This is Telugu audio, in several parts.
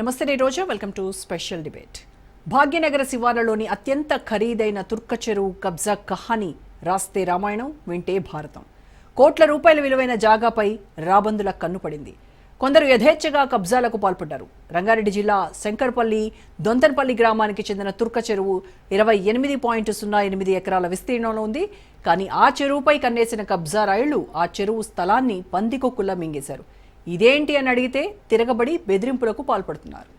నమస్తే నేను Roja welcome to special debate Bhagyanagar శివార్లలోని అత్యంత ఖరీదైన తుర్క చెరువు కబ్జా కహాని రాస్తే రామాయణం వింటే భారతం. కోట్ల రూపాయల విలువైన జాగాపై రాబందుల కన్నుపడింది కొందరు యథేచ్ఛగా కబ్జాలకు పాల్పడ్డారు. రంగారెడ్డి జిల్లా శంకర్పల్లి దొంతన్పల్లి గ్రామానికి చెందిన తుర్క చెరువు ఇరవై ఎనిమిది పాయింట్ సున్నా ఎనిమిది ఎకరాల విస్తీర్ణంలో ఉంది. కానీ ఆ చెరువుపై కన్నేసిన కబ్జా రాయుళ్ళు ఆ చెరువు స్థలాన్ని పందికొక్కుల్లా మింగేశారు. ఇదేంటి అని అడిగితే తిరగబడి బెదిరింపులకు పాల్పడుతున్నారు.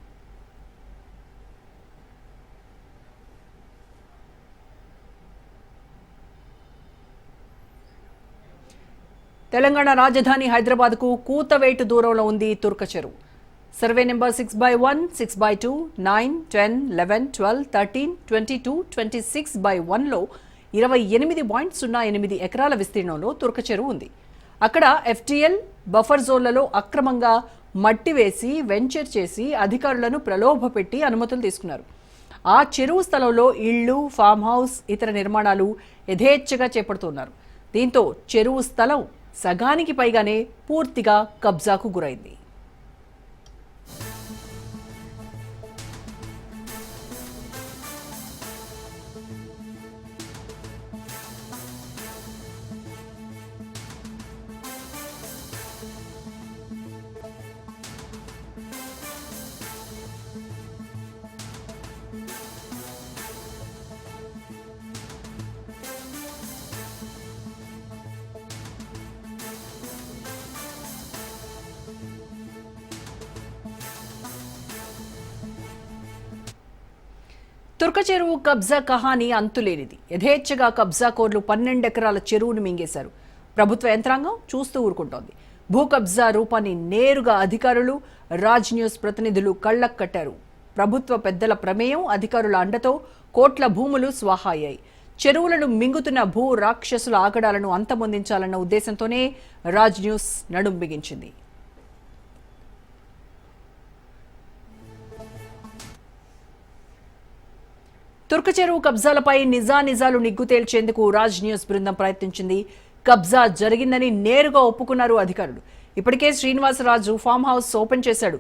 తెలంగాణ రాజధాని హైదరాబాద్కు కూతవేటు దూరంలో ఉంది Turka Cheruvu. Survey number six by one six by two nine ten eleven twelve thirteen twenty two twenty six by వన్లో ఇరవై ఎనిమిది పాయింట్ సున్నా ఎనిమిది ఎకరాల విస్తీర్ణంలో తుర్క చెరువు ఉంది. అక్కడ ఎఫ్టీఎల్ బఫర్ జోన్లలో అక్రమంగా మట్టి వేసి వెంచర్ చేసి అధికారులను ప్రలోభపెట్టి అనుమతులు తీసుకున్నారు. ఆ చెరువు స్థలంలో ఇళ్ళు ఫామ్ హౌస్ ఇతర నిర్మాణాలు యథేచ్ఛగా చేపడుతున్నారు. దీంతో చెరువు స్థలం సగానికి పైగానే పూర్తిగా కబ్జాకు గురైంది. తుర్క చెరువు కబ్జా కహాని అంతులేనిది. యథేచ్ఛగా కబ్జా కోర్లు పన్నెండు ఎకరాల చెరువును మింగేశారు. ప్రభుత్వ యంత్రాంగం చూస్తూ ఊరుకుంటోంది. భూ కబ్జా రూపాన్ని నేరుగా అధికారులు రాజ్ న్యూస్ ప్రతినిధులు కళ్ళకు కట్టారు. ప్రభుత్వ పెద్దల ప్రమేయం అధికారుల అండతో కోట్ల భూములు స్వాహా అయ్యాయి చెరువులను మింగుతున్న భూ రాక్షసుల ఆగడాలను అంతమొందించాలన్న ఉద్దేశంతోనే రాజ్ న్యూస్ నడుం బిగించింది. తుర్క చెరువు కబ్జాలపై నిజానిజాలు నిగ్గు తేల్చేందుకు రాజ్ న్యూస్ బృందం ప్రయత్నించింది. కబ్జా జరిగిందని నేరుగా ఒప్పుకున్నారు అధికారులు. ఇప్పటికే శ్రీనివాసరాజు ఫామ్ హౌస్ ఓపెన్ చేశాడు.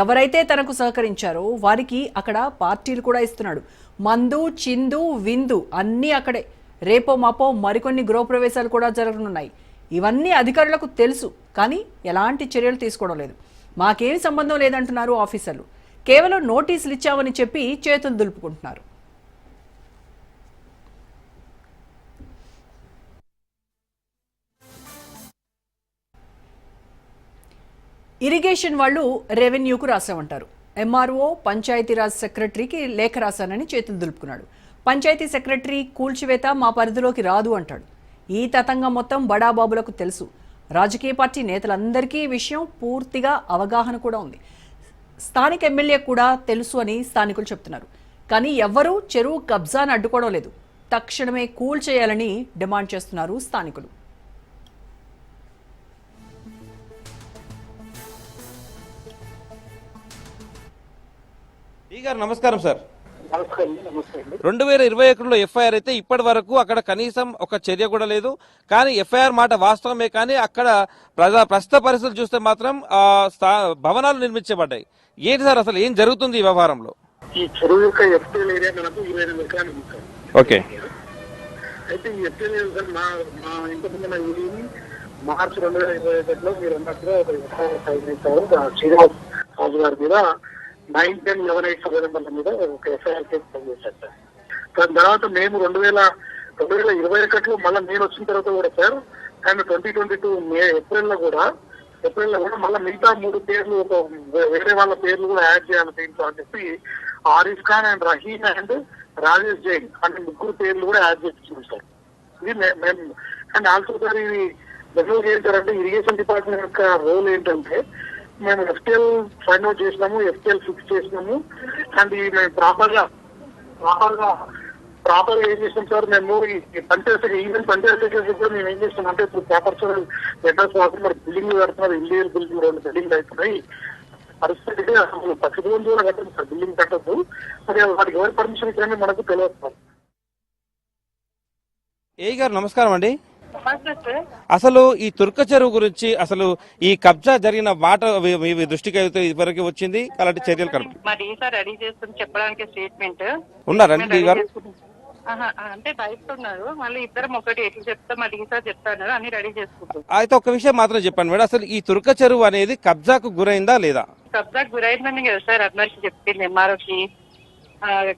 ఎవరైతే తనకు సహకరించారో వారికి అక్కడ పార్టీలు కూడా ఇస్తున్నాడు. మందు చిందు విందు అన్నీ అక్కడే. రేపో మాపో మరికొన్ని గృహప్రవేశాలు కూడా జరగనున్నాయి. ఇవన్నీ అధికారులకు తెలుసు కానీ ఎలాంటి చర్యలు తీసుకోవడం లేదు. మాకేమి సంబంధం లేదంటున్నారు ఆఫీసర్లు. కేవలం నోటీసులు ఇచ్చామని చెప్పి చేతులు దులుపుకుంటున్నారు. ఇరిగేషన్ వాళ్ళు రెవెన్యూకు రాసామంటారు. ఎంఆర్ఓ పంచాయతీరాజ్ సెక్రటరీకి లేఖ రాశానని చేతులు దులుపుకున్నాడు. పంచాయతీ సెక్రటరీ కూల్చివేత మా పరిధిలోకి రాదు అంటాడు. ఈ తతంగం మొత్తం బడాబాబులకు తెలుసు. రాజకీయ పార్టీ నేతలందరికీ ఈ విషయం పూర్తిగా అవగాహన కూడా ఉంది. స్థానిక ఎమ్మెల్యే కూడా తెలుసు అని స్థానికులు చెప్తున్నారు. కానీ ఎవ్వరూ చెరువు కబ్జాను అడ్డుకోవడం లేదు. తక్షణమే కూల్ చేయాలని డిమాండ్ చేస్తున్నారు స్థానికులు. గారు నమస్కారం సార్. రెండు వేల ఇరవై ఒకటిలో ఎఫ్ఐఆర్ అయితే ఇప్పటి వరకు అక్కడ కనీసం ఒక చర్య కూడా లేదు. కానీ ఎఫ్ఐఆర్ మాట వాస్తవమే కానీ అక్కడ ప్రజా ప్రస్తుత పరిస్థితులు చూస్తే మాత్రం భవనాలు నిర్మించబడ్డాయి. ఏంటి సార్ అసలు ఏం జరుగుతుంది ఈ వ్యవహారంలో? ఈ చెరువు యొక్క ఎఫ్టీఎల్ ఏరియా మనకు ఇరవై ఎనిమిది ఎకరాలు ఉంది సార్. ఓకే. అయితే ఈ ఎఫ్టీఎల్ ఏరియా సార్ మా మా ఇంటి ముందు ఏరియాని మార్చి రెండు వేల ఇరవై ఒకటిలో మీరు అన్నట్టుగా ఒక ఎఫ్ఐఆర్ ఫైల్ చేశారు. శ్రీనివాస్ రాజు గారి మీద nine ten eleven eight survey మీద ఒక ఎఫ్ఐఆర్ కేసు ఫైల్ చేశారు సార్. దాని తర్వాత మేము రెండు వేల రెండు వేల ఇరవై ఒకటిలో మళ్ళీ నేను వచ్చిన తర్వాత కూడా sir and twenty twenty two May ఏప్రిల్లో కూడా ఏప్రిల్లో కూడా మళ్ళీ మిగతా మూడు పేర్లు ఒక వేరే వాళ్ళ పేర్లు కూడా యాడ్ చేయాలి దీంట్లో అని చెప్పి ఆరిఫ్ ఖాన్ అండ్ రహీమ్ అండ్ రాజేష్ జైన్ అంటే ముగ్గురు పేర్లు కూడా యాడ్ చేస్తున్నాం సార్. ఇది మే- మేము అండ్ ఆల్సో సార్ ఇది బెంగళూరు ఏంటంటే ఇరిగేషన్ డిపార్ట్మెంట్ యొక్క రోల్ ఏంటంటే మేము ఎఫ్టీఎల్ ఫైన్ అవుట్ చేసినాము ఎఫ్టీఎల్ ఫిక్స్ చేసినాము. అండ్ ఈ మేము ప్రాపర్గా ప్రాపర్గా ప్రాపర్ ఏం చేసాం సార్ మేము ఈ పంచాయత్ ఈవెన్ పంచాయత్ సెక్రటరీ కూడా మేము ఏం చేస్తాం అంటే ఇప్పుడు పేపర్స్ లెటర్స్ రాసి మరి బిల్డింగ్ కడుతున్నారు ఇండియన్ బిల్డింగ్ రెండు బిల్డింగ్ అవుతున్నాయి పరిస్థితి అసలు పచ్చి రోజు కూడా కట్టదు సార్ బిల్డింగ్ కట్టద్దు. మరి వాటికి ఎవరి పర్మిషన్ ఇచ్చారని మనకు తెలియదు సార్. ఏ గారు నమస్కారం అండి. అసలు ఈ తుర్క చెరువు గురించి అసలు ఈ కబ్జా జరిగిన మాట మీ- దృష్టికి అయితే ఇదివరకు వచ్చింది? అలాంటి చర్యలు కనుక. మా డీసా రెడీ చేస్తుంది చెప్పడానికి స్టేట్మెంట్. ఉన్నారండి డీ గారు? అంటే బయట ఉన్నారు మళ్ళీ ఇద్దరం ఒకటి ఎట్లా చెప్తా మా డీసా చెప్తాను. అన్ని రెడీ చేసుకుంటాం. అయితే ఒక విషయం మాత్రం చెప్పండి మేడం. అసలు ఈ తుర్క చెరువు అనేది కబ్జాకు గురైందా లేదా? కబ్జాకు గురైందని కదా సార్ అందరికి చెప్పింది. ఎంఆర్ఓకి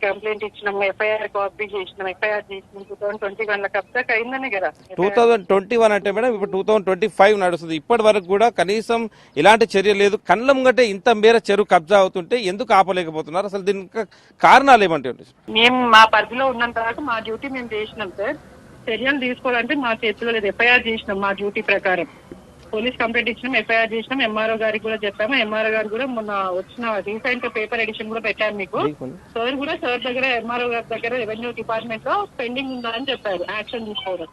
కంప్లైంట్ ఇచ్చినాం ఎఫ్ఐఆర్ కాపీ చేసినాం ఎఫ్ఐఆర్ చేసినాం టూ థౌసండ్ ట్వంటీ వన్లో కబ్జాకు అయిందని కదా. టూ థౌజండ్ ట్వంటీ వన్ అంటే మేడం ఇప్పుడు టూ థౌజండ్ ట్వంటీ ఫైవ్ నడుస్తుంది. ఇప్పటి వరకు కూడా కనీసం ఇలాంటి చర్య లేదు. కళ్ళ ముంగటే ఇంత మేర చెరువు కబ్జా అవుతుంటే ఎందుకు ఆపలేకపోతున్నారు? అసలు దీనికి కారణాలు ఏమంటే మేము మా పరిధిలో ఉన్నంత వరకు మా డ్యూటీ మేము చేసినాం సార్. చర్యలు తీసుకోవాలంటే మా చేతిలో లేదు. ఎఫ్ఐఆర్ చేసినాం మా డ్యూటీ ప్రకారం. పోలీస్ కంప్లైంట్ ఇచ్చినాం ఎఫ్ఐఆర్ చేసినాం ఎంఆర్ఓ గారికి కూడా చెప్పాము. ఎంఆర్ఓ గారు కూడా మొన్న వచ్చిన రీసెంట్ పేపర్ ఎడిషన్ కూడా పెట్టాను మీకు. సార్ కూడా సార్ దగ్గర ఎంఆర్ఓ గారి దగ్గర రెవెన్యూ డిపార్ట్మెంట్లో పెండింగ్ ఉందని చెప్పారు యాక్షన్ తీసుకోవడం.